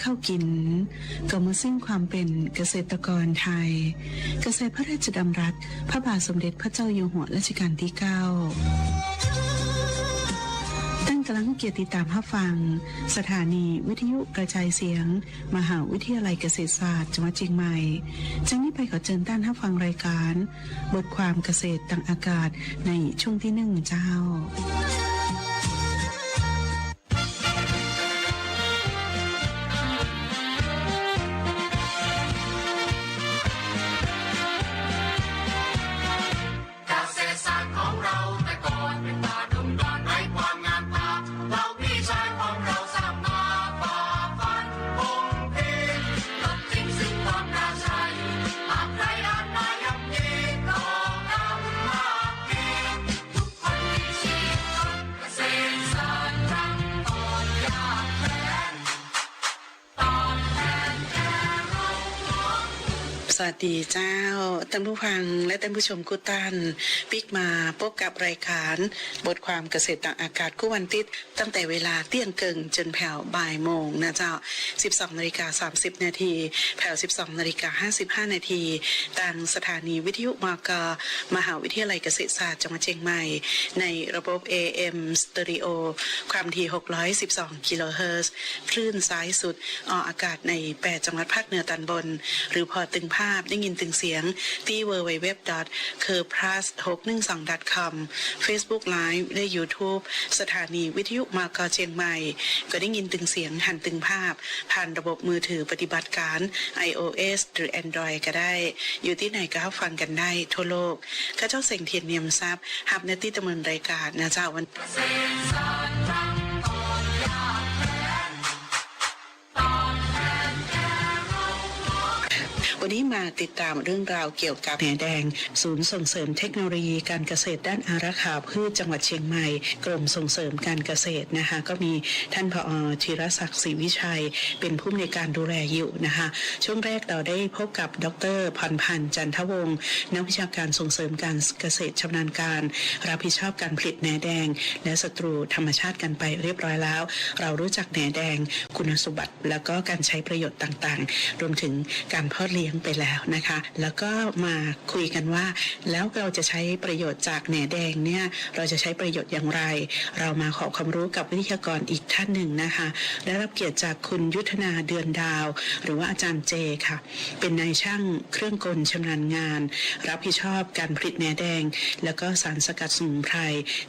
เจ้านาต้องซื้อข้ากิน ก็มาสิ้นความเป็นเกษตรกรไทย เกษตรพระราชดำรัส พระบาทสมเด็จพระเจ้าอยู่หัวรัชกาลที่9ตั้งกำลังเกียรติตามรับฟัง สถานีวิทยุกระจายเสียง มหาวิทยาลัยเกษตรศาสตร์จังหวัดเชียงใหม่จังนี้ไปขอเชิญต้านรับฟังรายการ บทความเกษตรต่างอากาศในช่วงที่หนึ่งเจ้า ดีเจ้าท่านผู้ฟังและท่านผู้ชมกุตันปิกมาพบกับรายการบทความเกษตรต่างอากาศคู่วันติดตั้งแต่เวลาเที่ยงเกิงจนแผ่วบ่ายโมงนะเจ้า 12นาฬิกา30 นาทีแผ่ว 12นาฬิกา55 นาทีทางสถานีวิทยุมกมหาวิทยาลัยเกษตรศาสตร์จังหวัดเชียงใหม่ ในระบบ AM Stereo ความถี่ 612 กิโลเฮิรตซ์คลื่นซ้ายสุดออกอากาศใน 8 จังหวัดภาคเหนือตอนบน หรือพอตึงภาพได้ยินตึงเสียงที่ www c u r p l u s 612 com Facebook Live และ YouTube สถานีวิทยุมากาเชียงใหม่ ก็ได้ยินตึงเสียงหันตึงภาพ ผ่านระบบมือถือปฏิบัติการ iOS หรือ Android ก็ได้ อยู่ที่ไหนก็ฟังกันได้ทั่วโลกข้าเจ้าเสียงเทียนเนียมทรัพย์หับหนาที่ดำเนินรายการนะเจ้าวันเกษตรศาสตร์ทั้งตอน วันนี้มาติดตามเรื่องราวเกี่ยวกับแหนแดง ศูนย์ส่งเสริมเทคโนโลยีการเกษตรด้านอารักขาพืชจังหวัดเชียงใหม่ กรมส่งเสริมการเกษตรนะคะ ก็มีท่านผอธีรศักดิ์ศรีวิชัย เป็นผู้อำนการดูแลอยู่นะคะ ช่วงแรกเราได้พบกับดรพันพันธ์จันทวงศ์นักวิชาการส่งเสริมการเกษตรชำนาญการ รับผิดชอบการผลิตแหนแดง และศัตรูธรรมชาติกันไปเรียบร้อยแล้ว เรารู้จักแหนแดง คุณสมบัติ แล้วก็การใช้ประโยชน์ต่างๆ รวมถึงการเพาะเลี้ยงไปแล้วนะคะ แล้วก็มาคุยกันว่า แล้วเราจะใช้ประโยชน์จากแหนแดงเนี่ยเราจะใช้ประโยชน์อย่างไร เรามาขอความรู้กับวิทยากรอีกท่านหนึ่งนะคะได้รับเกียรติจากคุณยุทธนาเดือนดาว หรือว่าอาจารย์เจค่ะ เป็นนายช่างเครื่องกลชำนาญงาน รับผิดชอบการผลิตแหนแดง แล้วก็สารสกัดสมุนไพร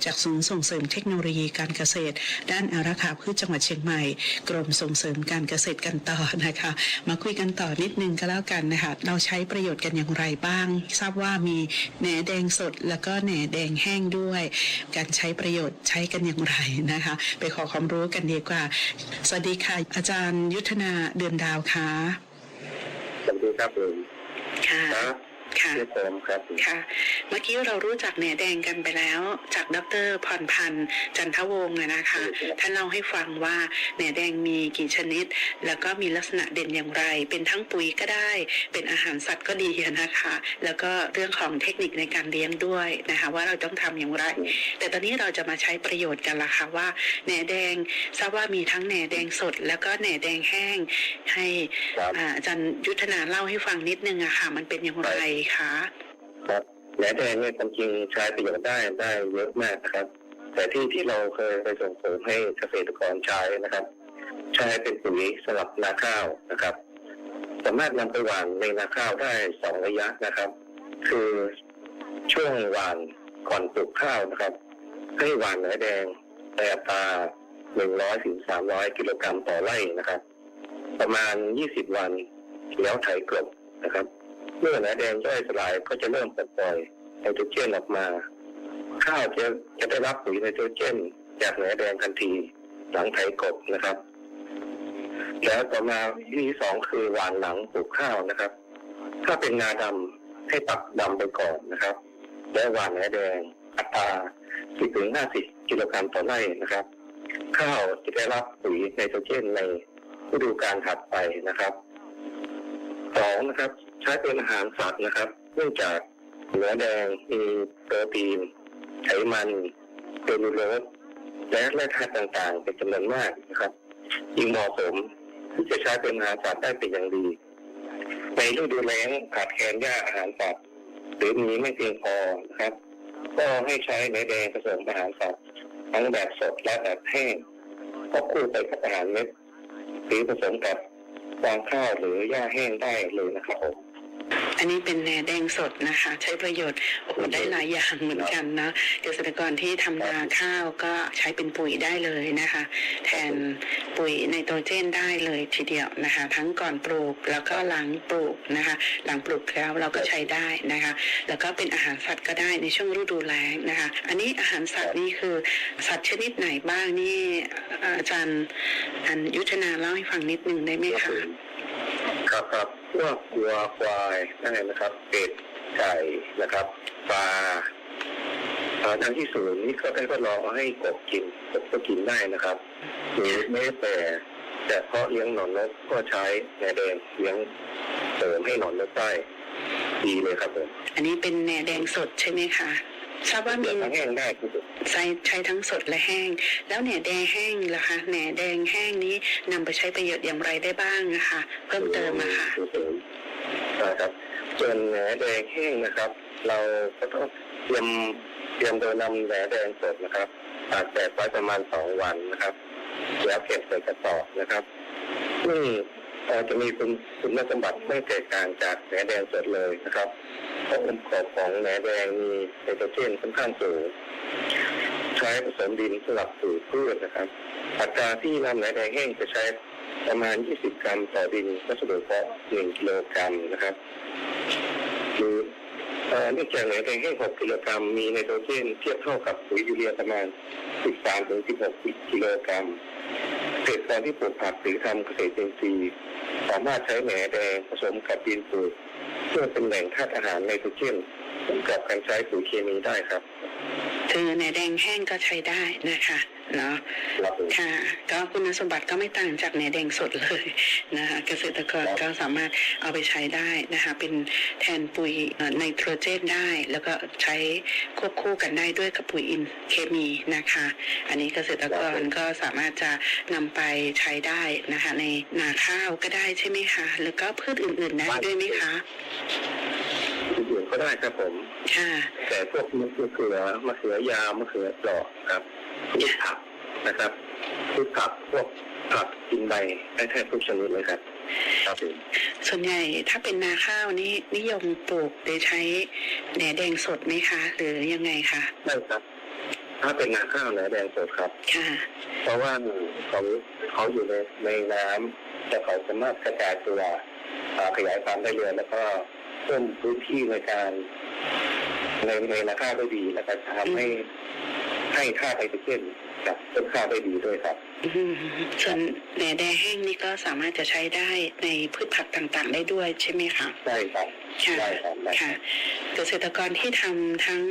จากศูนย์ส่งเสริมเทคโนโลยีการเกษตร ด้านอารักขาพืชจังหวัดเชียงใหม่ กรมส่งเสริมการเกษตรกันต่อนะคะ มาคุยกันต่อนิดนึงก็แล้วกันนะคะเราใช้ประโยชน์กันอย่างไรบ้าง ทราบว่ามีแหนแดงสดแล้วก็แหนแดงแห้งด้วย การใช้ประโยชน์ใช้กันอย่างไรนะคะ ไปขอความรู้กันดีกว่า สวัสดีค่ะ อาจารย์ยุทธนาเดือนดาวค่ะสวัสดีครับผมค่ะ ครับค่ะชื่อผมครับผมค่ะ เมื่อกี้เรารู้จักแหนแดงกันไปแล้ว จากดรพรพันธ์จันทวงศ์อะนะคะ ท่านเล่าให้ฟังว่าแหนแดงมีกี่ชนิด แล้วก็มีลักษณะเด่นอย่างไร เป็นทั้งปุ๋ยก็ได้ เป็นอาหารสัตว์ก็ดีอะนะคะ แล้วก็เรื่องของเทคนิคในการเลี้ยงด้วยนะคะ ว่าเราต้องทำอย่างไร แต่ตอนนี้เราจะมาใช้ประโยชน์กันละค่ะว่าแหนแดงทราบว่ามีทั้งแหนแดงสด แล้วก็แหนแดงแห้ง ให้ครับอ่าอาจารย์ยุทธนาเล่าให้ฟังนิดนึงอะค่ะ มันเป็นอย่างไรคะครับแหนแดงเนี่ยความจริงใช้ประโยชน์ได้ได้เยอะมากนะครับ แต่ที่ที่เราเคยไปส่งเสริมให้เกษตรกรใช้นะครับ ใช้เป็นปุ๋ยสำหรับนาข้าวนะครับ สามารถนำไปหว่านในนาข้าวได้สองระยะนะครับ คือช่วงหว่านก่อนปลูกข้าวนะครับ ให้หว่านแหนแดงในอัตราหนึ่งร้อยถึงสามร้อยกิโลกรัมต่อไร่นะครับ ประมาณยี่สิบวันแล้วไถกลบนะครับ เมื่อแหนแดงย่อยสลายก็จะเริ่มปล่อยไนโตรเจนออกมา ข้าวจะจะได้รับปุ๋ยไนโตรเจน จากแหนแดงทันทีหลังไถกบนะครับ แล้วต่อมาวิธีที่สองคือหวานหลังปลูกข้าวนะครับ ถ้าเป็นนาดำให้ปักดำไปก่อนนะครับ แล้วหวานแหนแดงอัตรา10ถึง50กิโลกรัมต่อไร่นะครับ ข้าวจะได้รับปุ๋ยไนโตรเจนในฤดูกาลถัดไปนะครับสองนะครับ ใช้เป็นอาหารสัตว์นะครับ เนื่องจากเนื้อแดงมีโปรตีนไขมันเซลลูโลสและแร่ธาตุต่างๆ เป็นจำนวนมากนะครับยิ่งเหมาะสมที่จะใช้เป็นอาหารสัตว์ได้เป็นอย่างดี ในฤดูแล้งขาดแคลนหญ้าอาหารสัตว์หรือมีไม่เพียงพอนะครับ ก็ให้ใช้เนื้อแดงผสมอาหารสัตว์ทั้งแบบสดและแบบแห้งก็คู่ไปกับอาหารเม็ดหรือผสมกับฟางข้าวหรือหญ้าแห้งได้เลยนะครับผม อันนี้เป็นแหนแดงสดนะคะ ใช้ประโยชน์โอ้ได้หลายอย่างเหมือนกันนะเกษตรกรที่ทำนาข้าวก็ใช้เป็นปุ๋ยได้เลยนะคะ แทนปุ๋ยไนโตรเจนได้เลยทีเดียวนะคะ ทั้งก่อนปลูกแล้วก็หลังปลูกนะคะ หลังปลูกแล้วเราก็ใช้ได้นะคะ แล้วก็เป็นอาหารสัตว์ก็ได้ในช่วงฤดูแล้งนะคะ อันนี้อาหารสัตว์นี่คือสัตว์ชนิดไหนบ้างนี่เอ่ออาจารย์อันยุทธนาเล่าให้ฟังนิดนึงได้ไหมคะ ครับครับพวกวัวควายนั่นเองนะครับเป็ดไก่นะครับปลาทางที่ศูนย์นี่ก็ได้ทดลองเอาให้กบกินกบก็กินได้นะครับหรือแม้แต่แต่เพาะเลี้ยงหนอนนกก็ใช้แหนแดงเลี้ยงเสริมให้หนอนนกได้ดีเลยครับผมอันนี้เป็นแหนแดงสดใช่ไหมคะ ทราบว่ามีเลี้ยงทั้งแห้งได้ครับผมใช้ใช้ทั้งสดและแห้ง แล้วแหนแดงแห้งล่ะคะแหนแดงแห้งนี้นำไปใช้ประโยชน์อย่างไรได้บ้างนะคะ เพิ่มเติมอะค่ะนะครับส่วนแหนแดงแห้งนะครับ เราก็ต้องเตรียมเตรียมโดยนำแหนแดงสดนะครับตากแดดไว้ประมาณสองวันนะครับแล้วเก็บใส่กระสอบนะครับซึ่งเอ่อจะมีคุณคุณสมบัติไม่แตกต่างจากแหนแดงสดเลยนะครับ เพราะองค์ประกอบของแหนแดงมีไนโตรเจนค่อนข้างสูงใช้ผสมดินสลับสู่พืชนะครับ อัตราที่นำแหนแดงแห้งจะใช้ประมาณ 20 กรัมต่อดินวัสดุเพาะ1กิโลกรัมนะครับหรือเอ่อเนื่องจากแหนแดงแห้ง6กิโลกรัมมีไนโตรเจนเทียบเท่ากับปุ๋ยยูเรียประมาณ 13ถึง16 กิโลกรัมเกษตรกรที่ปลูกผักหรือทำเกษตรอินทรีย์สามารถใช้แหนแดงผสมกับดินปลูก เพื่อเป็นแหล่งธาตุอาหารไนโตรเจนร่วมกับการใช้ปุ๋ยเคมีได้ครับ คือแหนแดงแห้งก็ใช้ได้นะคะเนาะครับผมค่ะ ก็คุณสมบัติก็ไม่ต่างจากแหนแดงสดเลยนะคะเกษตรกรก็สามารถเอาไปใช้ได้นะคะเป็นแทนปุ๋ยเอ่อไนโตรเจนได้ แล้วก็ใช้ควบคู่กันได้ด้วยกับปุ๋ยอินเคมีนะคะ อันนี้เกษตรกรก็สามารถจะนำไปใช้ได้นะคะ ในนาข้าวก็ได้ใช่ไหมคะ แล้วก็พืชอื่นๆได้ด้วยไหมคะ อื่นๆก็ได้ครับผม ค่ะ แต่พวกมะเขือมะเขือยาวมะเขือเปราะครับพืชผักนะครับพืชผักพวกผักกินใบได้แทบทุกชนิดเลยครับ ครับผมส่วนใหญ่ถ้าเป็นนาข้าวนี่นิยมปลูกโดยใช้แหนแดงสดไหมคะ หรือยังไงคะ ได้ครับ ถ้าเป็นนาข้าวเนื้อแดงสดครับ ค่ะ เพราะว่าเขาเขาอยู่ในในน้ำแต่เขาสามารถกระจายตัวอ่าขยายพันธุ์ได้เร็วแล้วก็ เพิ่มพื้นที่ในการในในนาข้าวได้ดีแล้วก็ทำให้ให้ค่าไนโตรเจนกับต้นข้าวได้ดีด้วยครับอืมส่วนแหนแดงแห้งนี่ก็สามารถจะใช้ได้ในพืชผักต่างๆ ได้ด้วยใช่ไหมคะได้ครับค่ะได้ครับได้คค่ะรับเกษตรกรที่ทำทั้ง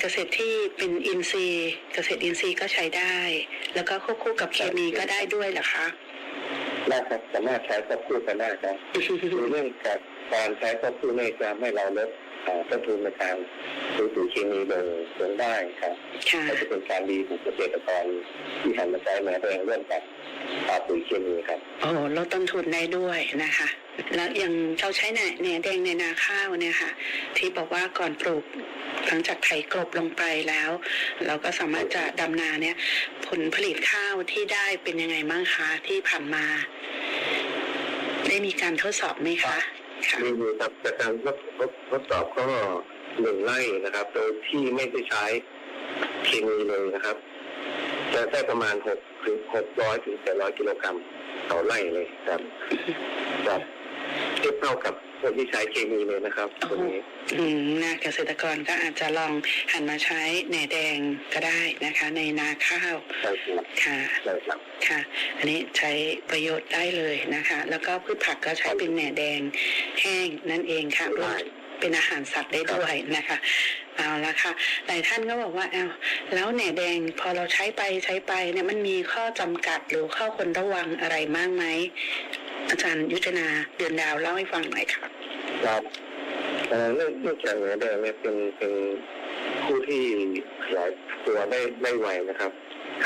เกษตรที่เป็นอินทรีย์ เกษตรอินทรีย์ก็ใช้ได้ แล้วก็ควบคู่กับเคมีก็ได้ด้วยเหรอคะ ได้ครับสามารถใช้ควบคู่กันได้ครับคือเรื่องจากการใช้ควบคู่นี่จะให้เราลดอ่าต้นทุนในการ ซื้อปุ๋ยเคมีลงลงได้ครับค่ะก็จะเป็นการดีของเกษตรกรที่หันมาใช้แหนแดงร่วมกับอ่าปุ๋ยเคมีครับโอ้ลดต้นทุนได้ด้วยนะคะ แล้วอย่างเราใช้แหนแหนแดงในนาข้าวเนี่ยค่ะ ที่บอกว่าก่อนปลูกหลังจากไถกลบลงไปแล้ว เราก็สามารถจะดำนาเนี่ย ผลผลิตข้าวที่ได้เป็นยังไงบ้างคะที่ผ่านมา ได้มีการทดสอบไหมคะค่ะมีมีครับจากการทดทดทดสอบก็ หนึ่งไร่นะครับ โดยที่ไม่ได้ใช้เคมีเลยนะครับจะได้ประมาณหกถึงหกร้อยถึงแปดร้อยกิโลกรัมต่อไร่เลยครับครับเทียบเท่ากับคนที่ใช้เคมีเลยนะครับตรงนี้อืมนะเกษตรกรก็อาจจะลองหันมาใช้แหนแดงก็ได้นะคะ ในนาข้าวใช่ครับค่ะใช่ครับค่ะ อันนี้ใช้ประโยชน์ได้เลยนะคะ แล้วก็พืชผักก็ใช้เป็นแหนแดงแห้งนั่นเองค่ะรวม เป็นอาหารสัตว์ได้ด้วยนะคะเอาละค่ะหลายท่านก็บอกว่าเอาแล้วแหนแดงพอเราใช้ไปใช้ไปเนี่ยมันมีข้อจำกัดหรือข้อควรระวังอะไรมากไหมอาจารย์ยุทธนาเดือนดาวเล่าให้ฟังหน่อยค่ะครับเรื่องเรื่องจากเนื้อแดงเนี่ยเป็นเป็นผู้ที่ขยายตัวได้ได้ไวนะครับ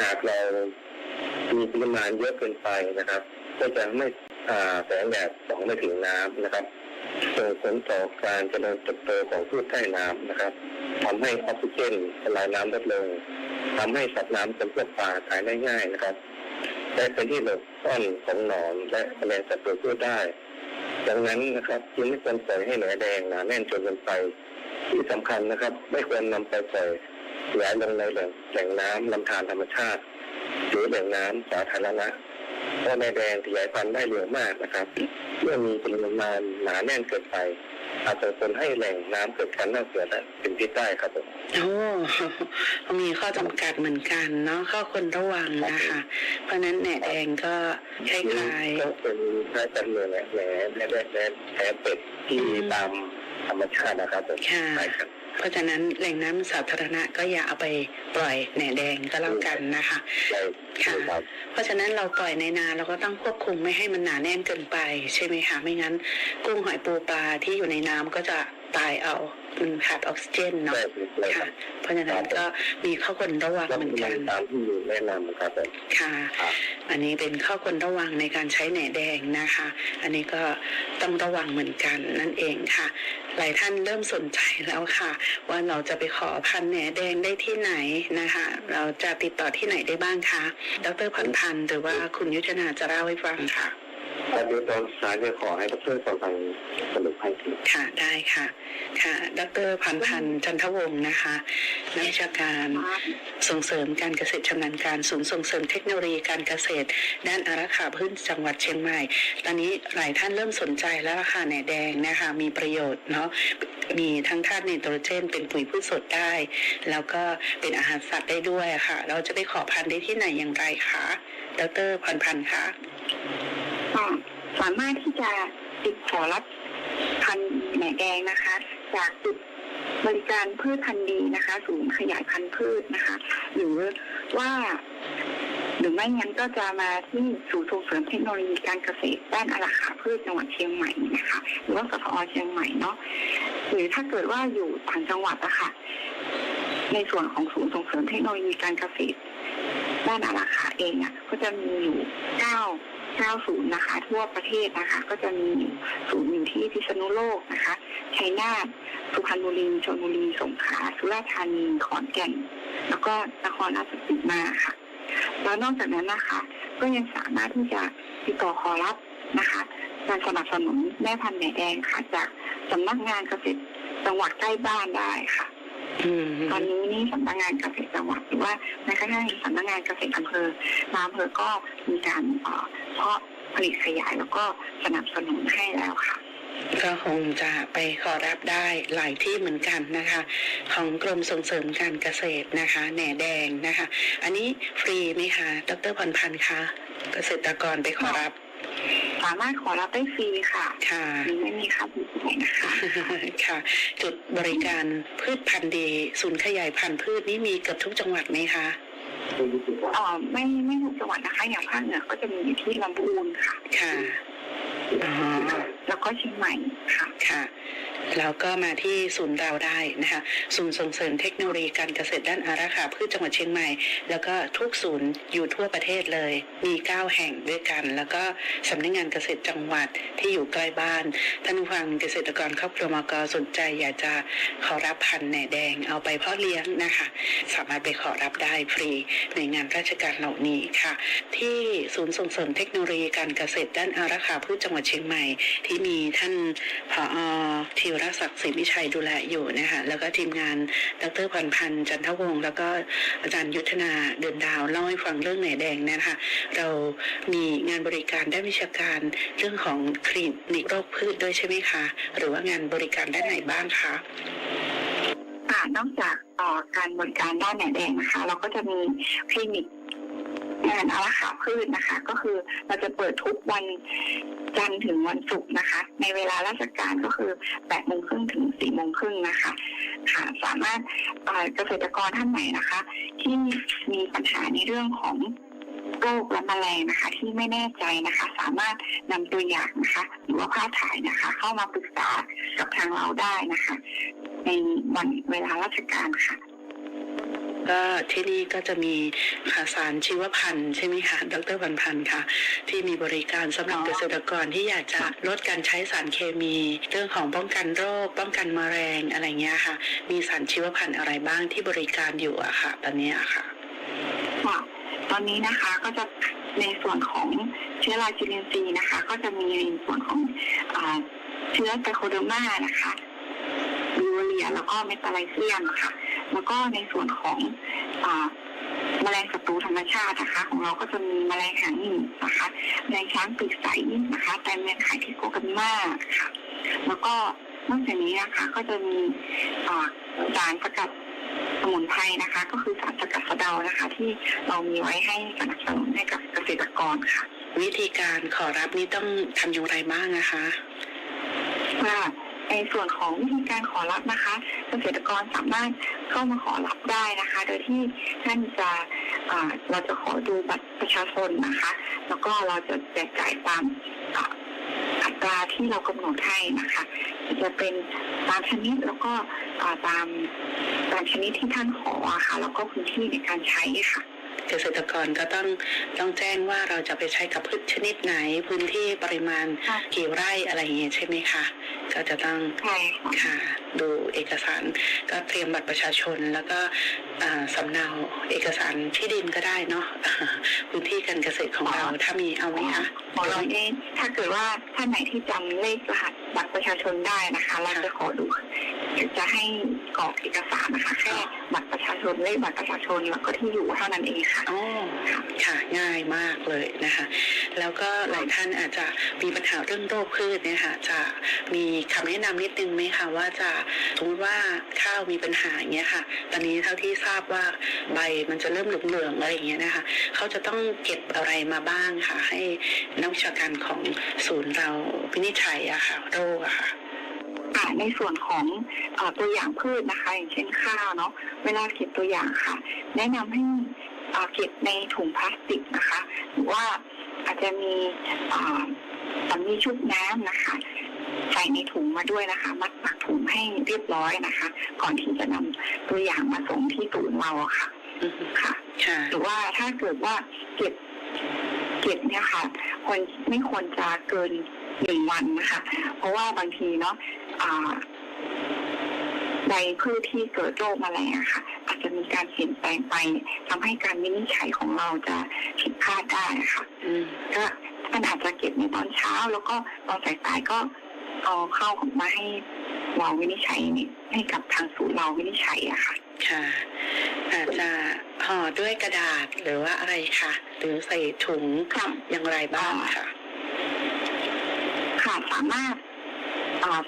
หากเรามีปริมาณเยอะเกินไปนะครับ ก็จะไม่อ่าแสงแดดส่องไม่ถึงน้ำนะครับ ส่งผลต่อการเจริญเติบโตของพืชใต้น้ำนะครับทำให้ออกซิเจนละลายน้ำลดลงทำให้สัตว์น้ำจำพวกปลาตายได้ง่ายนะครับและเป็นที่หลบซ่อนของหนอนและแมลงศัตรูพืชได้ดังนั้นนะครับจึงไม่ควรปล่อยให้แหนแดงหนาแน่นจนเกินไป ที่สำคัญนะครับ ไม่ควรนำไปปล่อยหลลงในแหล่งแหล่งน้ำลำธารธรรมชาติ หรือแหล่งน้ำสาธารณะ เพราะแมลงแดงขยายพันธุ์ได้เร็วมากนะครับเมื่อมีปริมาณหนาแน่นเกินไปอาจจะส่งผลให้แหล่งน้ำเกิดการเน่าเสียและเป็นพิษได้ครับผมโอ้มีข้อจำกัดเหมือนกันเนาะข้อควรระวังนะคะ เพราะฉะนั้นแหน่แดงก็คล้ายก็เป็นคล้ายกันเลยแหละแหนแหนแหนแหนแหนเป็ดที่ตามธรรมชาตินะครับผมค่ะใช่ครับๆ เพราะฉะนั้นแหล่งน้ำสาธารณะก็อย่าเอาไปปล่อยแหน่แดงก็แล้วกันนะคะใช่ค่ะครับเพราะฉะนั้นเราปล่อยในนาเราก็ต้องควบคุมไม่ให้มันหนาแน่นเกินไป ใช่ไหมคะไม่งั้น กุ้งหอยปูปลาที่อยู่ในน้ำก็จะ ตายเอามันขาดออกซิเจนเนาะใช่เลยคค่ะรับเพราะฉะนั้นก็มีข้อควรระวังแล้วเหมือนเป็กันนตามที่แนะนำครับผมค่ะครับอันนี้เป็นข้อควรระวังในการใช้แหน่แดงนะคะ อันนี้ก็ต้องระวังเหมือนกันนั่นเองค่ะ หลายท่านเริ่มสนใจแล้วค่ะ ว่าเราจะไปขอพันธุ์แหน่แดงได้ที่ไหนนะคะ เราจะติดต่อที่ไหนได้บ้างคะ ดรพันธ์พันธ์หรือว่าคุณยุทธนาจะเล่าให้ฟังค่ะ แล้วเดี๋ยวตอนสุดท้ายจะขอให้ดรฟังทางสรุปให้ทีค่ะได้ค่ะ ค่ะ ดรพันธ์พันธ์จันทวงศ์นะคะนักวิชาการส่งเสริมการเกษตรชำนาญการศูนย์ส่งเสริมเทคโนโลยีการเกษตร ด้านอารักขาพืชจังหวัดเชียงใหม่ ตอนนี้หลายท่านเริ่มสนใจแล้วค่ะแหน่แดงนะคะมีประโยชน์เนาะมีทั้งธาตุไนโตรเจน เป็นปุ๋ยพืชสดได้ แล้วก็เป็นอาหารสัตว์ได้ด้วยค่ะ เราจะไปขอพันธุ์ได้ที่ไหนอย่างไรคะดรพันธ์พันธ์คะค่ะ สามารถที่จะติดขอรับพันธุ์แหนแดงนะคะ จากจุดบริการพืชพันธุ์ดีนะคะศูนย์ขยายพันธุ์พืชนะคะ หรือว่าหรือไม่งั้นก็จะมาที่ศูนย์ส่งเสริมเทคโนโลยีการเกษตรด้านอาราขาพืชจังหวัดเชียงใหม่นะคะหรือว่าสพอเชียงใหม่เนาะหรือถ้าเกิดว่าอยู่ต่างจังหวัดอะค่ะ ในส่วนของศูนย์ส่งเสริมเทคโนโลยีการเกษตรด้านอาราขาเองอะก็จะมีอยู่เก้า เก้าศูนย์นะคะ ทั่วประเทศนะคะ ก็จะมีศูนย์อยู่ที่พิษณุโลกนะคะชัยนาทสุพรรณบุรีชลบุรีสงขลาสุราษฎร์ธานีขอนแก่น แล้วก็นครราชสีมาค่ะแล้วนอกจากนั้นนะคะ ก็ยังสามารถที่จะติดต่อขอรับนะคะการสนับสนุนแม่พันธุ์แหนแดงค่ะ จากสำนักงานเกษตรจังหวัดใกล้บ้านได้ค่ะ ตอนนี้นี่สำนักงานเกษตรจังหวัดหรือว่าแม้กระทั่งสำนักงานเกษตรอำเภอนายอำเภอก็มีการเอ่อเพาะผลิตขยายแล้วก็สนับสนุนให้แล้วค่ะก็คงจะไปขอรับได้หลายที่เหมือนกันนะคะ ของกรมส่งเสริมการเกษตรนะคะ แหน่แดงนะคะ อันนี้ฟรีไหมคะดรพรพันธ์คะเกษตรกรไปขอรับ สามารถขอรับได้ฟรีค่ะค่ะมีไม่มีค่าใช้จ่ายนะคะค่ะ จุดบริการพืชพันธุ์ดี ศูนย์ขยายพันธุ์พืชนี่มีเกือบทุกจังหวัดไหมคะเอ่อไม่ไม่ทุกจังหวัดนะคะ อย่างภาคเหนือก็จะมีอยู่ที่ลำพูนค่ะ ค่ะอ๋อแล้วก็เชียงใหม่ค่ะค่ะ แล้วก็มาที่ศูนย์เราได้นะคะศูนย์ส่งเสริมเทคโนโลยีการเกษตรด้านอาราขาพืชจังหวัดเชียงใหม่ แล้วก็ทุกศูนย์อยู่ทั่วประเทศเลย มี 9 แห่งด้วยกัน แล้วก็สำนักงานเกษตรจังหวัดที่อยู่ใกล้บ้านท่านผู้ฟังเกษตรกรครอบครัวมกสนใจอยากจะขอรับพันธุ์แหน่แดงเอาไปเพาะเลี้ยงนะคะ สามารถไปขอรับได้ฟรีในงานราชการเหล่านี้ค่ะ ที่ศูนย์ส่งเสริมเทคโนโลยีการเกษตรด้านอาราขาพืชจังหวัดเชียงใหม่ ที่มีท่านผอธีรศักดิ์ศรีวิชัยดูแลอยู่นะคะแล้วก็ทีมงานดรพันธ์พันธ์จันทวงศ์แล้วก็อาจารย์ยุทธนาเดือนดาวเล่าให้ฟังเรื่องไหนแดงนะคะเรามีงานบริการด้านวิชาการเรื่องของคลินิกโรคพืชด้วยใช่ไหมคะ หรือว่างานบริการด้านไหนบ้างคะค่ะนอกจากการบริการด้านแหนแดงนะคะ เราก็จะมีคลินิกงานอาราขาพืชนะคะ ก็คือเราจะเปิดทุกวัน จันทร์ถึงวันศุกร์นะคะ ในเวลาราชการก็คือ8โมงครึ่งถึง4โมงครึ่งนะคะค่ะสามารถเอ่อเกษตรกรท่านไหนนะคะ ที่มีปัญหาในเรื่องของโรคและแมลงนะคะ ที่ไม่แน่ใจนะคะ สามารถนำตัวอย่างนะคะ หรือว่าภาพถ่ายนะคะ เข้ามาปรึกษากับทางเราได้นะคะ ในวันเวลาราชการค่ะ ก็ที่นี่ก็จะมีค่ะสารชีวพันธุ์ใช่ไหมคะดรพันธ์พันธ์ค่ะ ที่มีบริการสำหรับอ๋อเกษตรกรที่อยากจะลดการใช้สารเคมี เรื่องของป้องกันโรค ป้องกันแมลงอะไรเงี้ยค่ะ มีสารชีวพันธุ์อะไรบ้างที่บริการอยู่อะค่ะ ตอนเนี้ยค่ะค่ะตอนนี้นะคะก็จะในส่วนของเชื้อราจุลินทรีย์นะคะ ก็จะมีในส่วนของอาเชื้อไกโคเดอร์มานะคะยูเรียแล้วก็เมตาไลเซียมค่ะ แล้วก็ในส่วนของอาแมลงศัตรูธรรมชาตินะคะ ของเราก็จะมีแมลงหางหนีบนะคะแมลงช้างปีกใสนะคะ แต่แมลงไข่ทิโกกันมาค่ะ แล้วก็นอกจากนี้นะคะก็จะมีอ่าสารสกัดสมุนไพรนะคะ ก็คือสารสกัดสะเดานะคะ ที่เรามีไว้ให้สนับสนุนให้กับเกษตรกรค่ะ วิธีการขอรับนี่ต้องทำอย่างไรบ้างนะคะว่า ในส่วนของวิธีการขอรับนะคะเกษตรกรสามารถเข้ามาขอรับได้นะคะ โดยที่ท่านจะเราจะขอดูบัตรประชาชนนะคะ แล้วก็เราจะแจกจ่ายตามอัตราที่เรากำหนดให้นะคะ จะเป็นตามชนิดแล้วก็ตามตามชนิดที่ท่านขอะค่ะแล้วก็พื้นที่ในการใช้ค่ะ เกษตรกรก็ต้องต้องแจ้งว่าเราจะไปใช้กับพืชชนิดไหนพื้นที่ปริมาณค่ะ กี่ไร่อะไรอย่างเงี้ยใช่ไหมคะก็จะต้องใช่ค่ะค่ะดูเอกสารก็เตรียมบัตรประชาชน แล้วก็อ่าสำเนาเอกสารที่ดินก็ได้เนาะ พื้นที่การเกษตรของเราถ้ามีเอาไหมคะ ของเราเองถ้าเกิดว่าท่านไหนที่จำเลขรหัสบัตรประชาชนได้นะคะ เราจะขอดู จะให้กรอกเอกสารนะคะแค่บัตรประชาชนเลขบัตรประชาชนแล้วก็ที่อยู่เท่านั้นเองค่ะอ๋อค่ะง่ายมากเลยนะคะ แล้วก็หลายท่านอาจจะมีปัญหาเรื่องโรคพืชเนี่ยค่ะจะมีคำแนะนำนิดนึงไหมคะว่าจะสมมติว่าข้าวมีปัญหาอย่างเงี้ยค่ะ ตอนนี้เท่าที่ทราบว่าใบมันจะเริ่มเหลืองๆอะไรอย่างเงี้ยนะคะเขาจะต้องเก็บอะไรมาบ้างค่ะ ให้นักวิชาการของศูนย์เราวินิจฉัยอะค่ะโรคอะคะค่ะ ในส่วนของเออตัวอย่างพืชนะคะ อย่างเช่นข้าวเนาะเวลาเก็บตัวอย่างค่ะ แนะนำให้เอ่อเก็บในถุงพลาสติกนะคะ หรือว่าอาจจะมีเอ่อสำลีชุบน้ำนะคะ ใส่ในถุงมาด้วยนะคะ มัดปากถุงให้เรียบร้อยนะคะ ก่อนที่จะนำตัวอย่างมาส่งที่ศูนย์เราอะค่ะอือฮึค่ะค่ะหรือว่าถ้าเกิดว่าเก็บเก็บเนี่ยค่ะควรไม่ควรจะเกินหนึ่งวันนะคะ เพราะว่าบางทีเนาะอ่า ใบพืชที่เกิดโรคแมลงอะค่ะ อาจจะมีการเปลี่ยนแปลงไปทำให้การวินิจฉัยของเราจะผิดพลาดได้ค่ะอืมก็ท่านอาจจะเก็บในตอนเช้า แล้วก็ตอนสายๆก็เอาเข้ามาให้เราวินิจฉัยเนี่ยให้กับทางศูนย์เราวินิจฉัยอะค่ะ ค่ะ อาจจะห่อด้วยกระดาษหรือว่าอะไรคะหรือใส่ถุงค่ะอย่างไรบ้างค่ะ ค่ะสามารถอ่า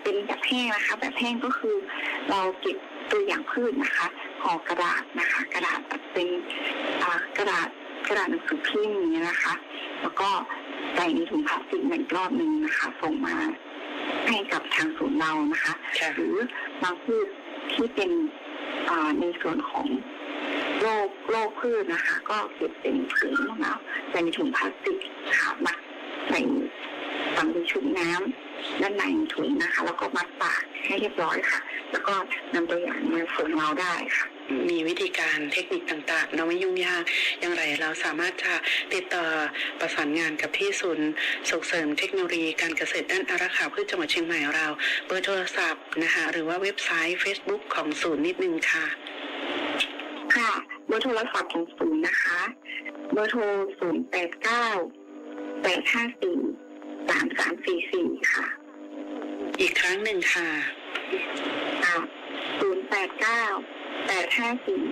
เป็นแบบแห้งนะคะ แบบแห้งก็คือเราเก็บตัวอย่างพืชนะคะห่อกระดาษนะคะ กระดาษแบบเป็นอ่ากระดาษกระดาษหนังสือพิมพ์อย่างนี้ยนะคะ แล้วก็ใส่ในถุงพลาสติกอีกรอบหนึ่งนะคะ ส่งมาให้กับทางศูนย์เรานะคะค่ะหรือบางพืชที่เป็นอ่าในส่วนของโรคโรคพืชนะคะ ก็เก็บเป็นถุงนะใส่ในถุงพลาสติกค่ะมัดใส่ ฝังในชุบน้ำด้านในถุงนะคะ แล้วก็มัดปากให้เรียบร้อยค่ะ แล้วก็นำตัวอย่างมาส่งเราได้ค่ะ มีวิธีการเทคนิคต่างๆ เราไม่ยุ่งยากอย่างไรเราสามารถจะติดต่อประสานงานกับที่ศูนย์ส่งเสริมเทคโนโลยีการเกษตรด้านอารักขาพืชจังหวัดเชียงใหม่เราเบอร์โทรศัพท์นะคะ หรือว่าเว็บไซต์ Facebook ของศูนย์นิดนึงค่ะ ค่ะเบอร์โทรศัพท์ของศูนย์นะคะ เบอร์โทรศูนย์แปดเก้าแปดห้าสี่ สามสามสี่สี่ค่ะอีกครั้งหนึ่งค่ะค่ะศูนย์แปดเก้า แปดห้าสี่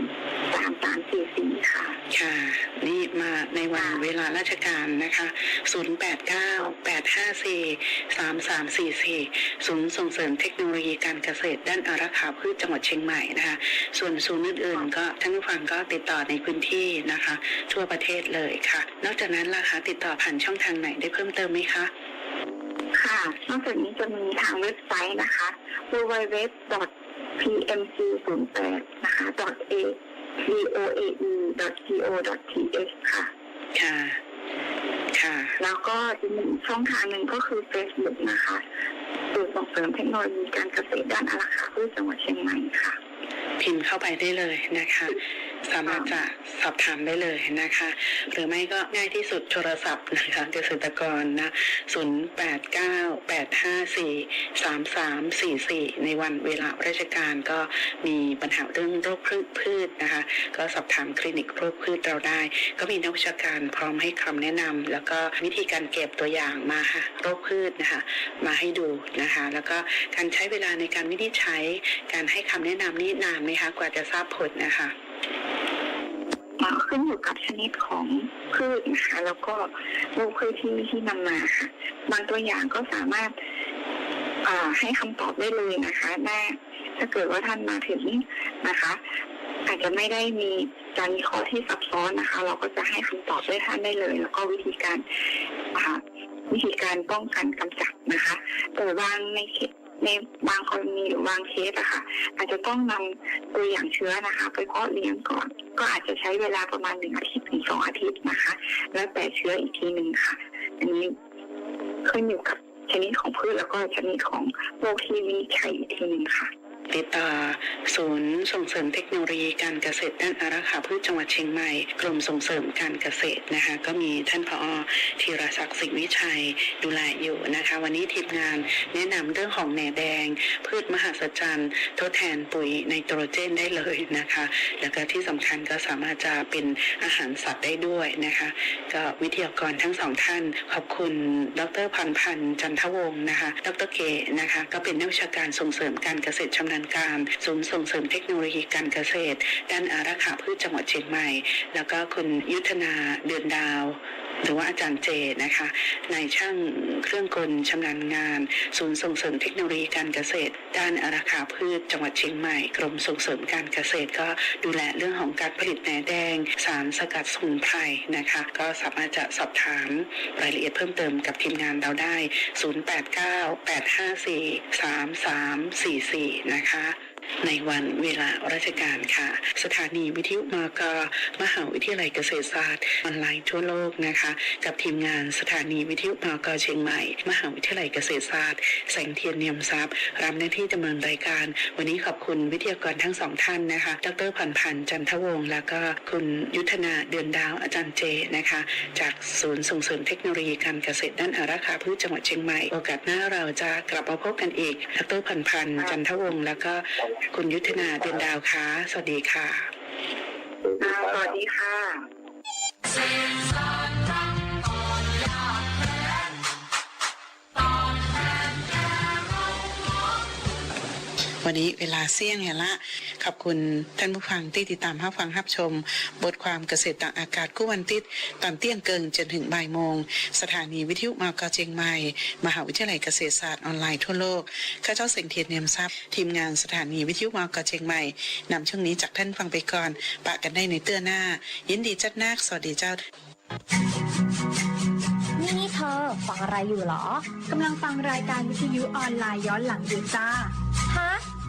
สามสามสี่สี่ค่ะ ค่ะนี่มาในวันเวลาราชการนะคะ0898543344ศูนย์ส่งเสริมเทคโนโลยีการเกษตรด้านอารักขาพืชจังหวัดเชียงใหม่นะคะ ส่วนศูนย์อื่นๆก็ท่านผู้ฟังก็ติดต่อในพื้นที่นะคะ ทั่วประเทศเลยค่ะ นอกจากนั้นล่ะคะติดต่อผ่านช่องทางไหนได้เพิ่มเติมไหมคะค่ะนอกจากนี้จะมีทางเว็บไซต์นะคะ www.pmc08 นะคะ .a voae.co.th ค่ะ ค่ะ ค่ะ แล้วก็อีกหนึ่งช่องทางหนึ่งก็คือ Facebook นะคะศูนย์ส่งเสริมเทคโนโลยีการเกษตรด้านอาราคาพืชจังหวัดเชียงใหม่ค่ะ พิมพ์เข้าไปได้เลยนะคะ สามารถจะสอบถามได้เลยนะคะ หรือไม่ก็ง่ายที่สุดโทรศัพท์นะคะเกษตรกรนะ 0898543344 ในวันเวลาราชการก็มีปัญหาเรื่องโรคพืชนะคะ ก็สอบถามคลินิกโรคพืชเราได้ ก็มีนักวิชาการพร้อมให้คำแนะนำแล้วก็วิธีการเก็บตัวอย่างมาค่ะโรคพืชนะคะ มาให้ดูนะคะ แล้วก็การใช้เวลาในการวินิจฉัย การให้คำแนะนำนี่นานไหมคะกว่าจะทราบผลนะคะ ขึ้นอยู่กับชนิดของพืชนะคะแล้วก็ลูกพืชที่ที่นำมาค่ะบางตัวอย่างก็สามารถอ่าให้คำตอบได้เลยนะคะแม่ถ้าเกิดว่าท่านมาถึงนะคะอาจจะไม่ได้มีการวิเคราะห์ที่ซับซ้อนนะคะ เราก็จะให้คำตอบได้ท่านได้เลย แล้วก็วิธีการอ่าวิธีการป้องกันกำจัดนะคะ แต่บางในเคส ในบางกรณีหรือบางเคสอะค่ะ อาจจะต้องนำตัวอย่างเชื้อนะคะ ไปเพาะเลี้ยงก่อน ก็อาจจะใช้เวลาประมาณหนึ่งอาทิตย์ถึงสองอาทิตย์นะคะ แล้วแต่เชื้ออีกทีหนึ่งค่ะ อันนี้ขึ้นอยู่กับชนิดของพืชแล้วก็ชนิดของโรคที่วินิจฉัยอีกทีหนึ่งค่ะ ติดต่อศูนย์ส่งเสริมเทคโนโลยีการเกษตรด้านอารักขาพืชจังหวัดเชียงใหม่ กรมส่งเสริมการเกษตรนะคะ ก็มีท่านผอธีรศักดิ์สิงห์วิชัยดูแลอยู่นะคะ วันนี้ทีมงานแนะนำเรื่องของแหน่แดง พืชมหัศจรรย์ ทดแทนปุ๋ยไนโตรเจนได้เลยนะคะ แล้วก็ที่สำคัญก็สามารถจะเป็นอาหารสัตว์ได้ด้วยนะคะ ก็วิทยากรทั้งสองท่าน ขอบคุณ ดรพันธ์พันธ์จันทวงศ์นะคะ ดรเกนะคะ ก็เป็นนักวิชาการส่งเสริมการเกษตรชำนาญการศูนย์ส่งเสริมเทคโนโลยีการเกษตร ด้านอารักขาพืชจังหวัดเชียงใหม่ แล้วก็คุณยุทธนาเดือนดาวหรือว่าอาจารย์เจนะคะนายช่างเครื่องกลชำนาญงาน ศูนย์ส่งเสริมเทคโนโลยีการเกษตร ด้านอาราคาพืชจังหวัดเชียงใหม่ กรมส่งเสริมการเกษตรก็ดูแลเรื่องของการผลิตแหนแดง สารสกัดสมุนไพรนะคะ ก็สามารถจะสอบถามรายละเอียดเพิ่มเติมกับทีมงานเราได้ 0898543344 นะคะนะคะ ในวันเวลาราชการค่ะ สถานีวิทยุมกมหาวิทยาลัยเกษตรศาสตร์ออนไลน์ทั่วโลกนะคะ กับทีมงานสถานีวิทยุมกเชียงใหม่ มหาวิทยาลัยเกษตรศาสตร์แสงเทียนเนียมทรัพย์รับหน้าที่ดำเนินรายการ วันนี้ขอบคุณวิทยากรทั้งสองท่านนะคะ ดรพันธ์พันธ์จันทวงศ์แล้วก็คุณยุทธนาเดือนดาวอาจารย์เจนะคะ จากศูนย์ส่งเสริมเทคโนโลยีการเกษตรด้านอาราคาพืชจังหวัดเชียงใหม่ โอกาสหน้าเราจะกลับมาพบกันอีก ดรพันธ์พันธ์จันทวงศ์แล้วก็คุณยุทธนาเดือนดาวค่ะ สวัสดีค่ะอ่าสวัสดีค่ะเศษสารตั้งก่อนยากแค้นตอบแทนแก่เราหวังวันนี้เวลาเสี่ยงเนี่ยละ ขอบคุณท่านผู้ฟังที่ติดตามรับฟังรับชม บทความเกษตรต่างอากาศกู้วันติดตอนเตี้ยงเกิงจนถึงบ่ายโมง สถานีวิทยุมากเจียงใหม่ มหาวิทยาลัยเกษตรศาสตร์ออนไลน์ทั่วโลกข้าเจ้าเสียงเทียนเนียมทรัพย์ทีมงานสถานีวิทยุมากเจียงใหม่นำช่วงนี้จากท่านฟังไปก่อน ปะกันได้ในเตื้อหน้า ยินดีจัดนักสวัสดีเจ้านี่เธอฟังอะไรอยู่หรอกำลังฟังรายการวิทยุออนไลน์ย้อนหลังอยู่จ้าฮะ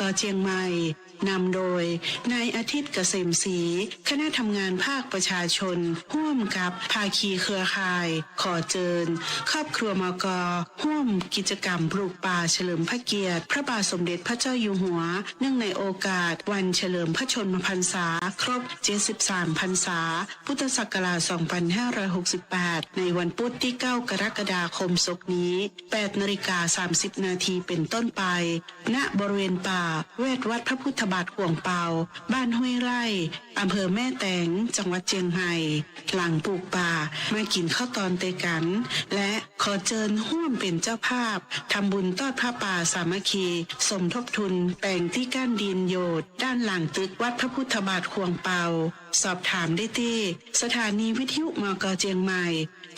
กเจียงใหม่นำโดยนายอาทิตย์เกษมศรีคณะทำงานภาคประชาชนร่วมกับภาคีเครือข่าย ขอเจิญ ครอบครัวมกร่วมกิจกรรมปลูกป่าเฉลิมพระเกียรติ พระบาทสมเด็จพระเจ้าอยู่หัว เนื่องในโอกาส วันเฉลิมพระชนมพรรษา ครบ 73 พรรษา พุทธศักราช 2568 ในวันพุธที่ 9 กรกฎาคมศกนี้ 8นาฬิกา30 นาทีเป็นต้นไป ณบริเวณป่าเวทวัดพระพุทธบาทห่วงเปา บ้านห้วยไร่อำเภอแม่แตง จังหวัดเชียงใหม่ หลังปลูกป่า มากินข้าวตอนเตกัน และขอเจิญห่วมเป็นเจ้าภาพ ทำบุญต้อนพระป่าสามัคคี สมทบทุนแปลงที่ก้านดินโยดด้านหลังตึกวัดพระพุทธบาทควงเปา สอบถามได้ที่ สถานีวิทยุมกเจียงใหม่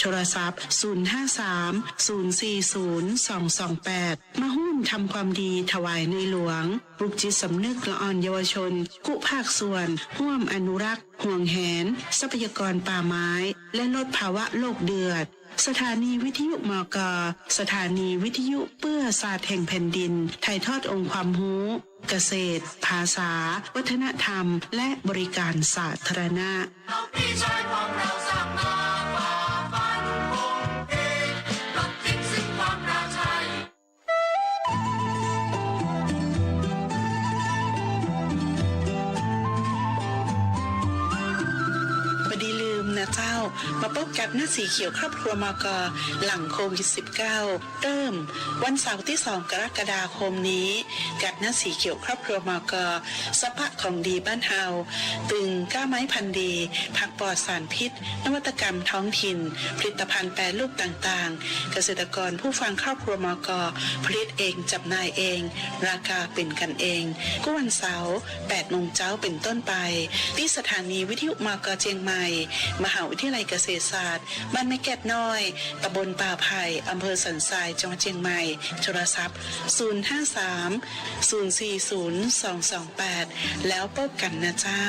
โทรศัพท์ 053 040 228 มาหุ้มทำความดีถวายในหลวงปลุกจิตสำนึกละอ่อนเยาวชน กุภาคส่วนห่วมอนุรักษ์ ห่วงแหน ทรัพยากรป่าไม้ และลดภาวะโลกเดือด สถานีวิทยุมก สถานีวิทยุเพื่อศาสตร์แห่งแผ่นดิน ถ่ายทอดองค์ความรู้เกษตร ภาษา วัฒนธรรม และบริการสาธารณะ มาพบกับหน้าสีเขียวครอบครัวมกหลังโควิด -19 เริ่ม วันเสาร์ที่ 2 กรกฎาคมนี้ กับหน้าสีเขียวครอบครัวมกสภาพของดีบ้านเฮาตึงก้าไม้พันธุ์ดี ผักปลอดสารพิษ นวัตกรรมท้องถิ่น ผลิตภัณฑ์แปรรูปต่างๆ เกษตรกรผู้ฟังครอบครัวมกผลิตเองจำหน่ายเอง ราคาเป็นกันเองก็วันเสาร์8โมงเช้าเป็นต้นไป ที่สถานีวิทยุมกเจียงใหม่ มหาวิทยาลัยเกษตรศาสตร์ บ้านไม่แก็ดน้อย ตำบลป่าไผ่อำเภอสันทราย จังหวัดเชียงใหม่ โทรศัพท์ 053 040 228 แล้วพบกันนะเจ้า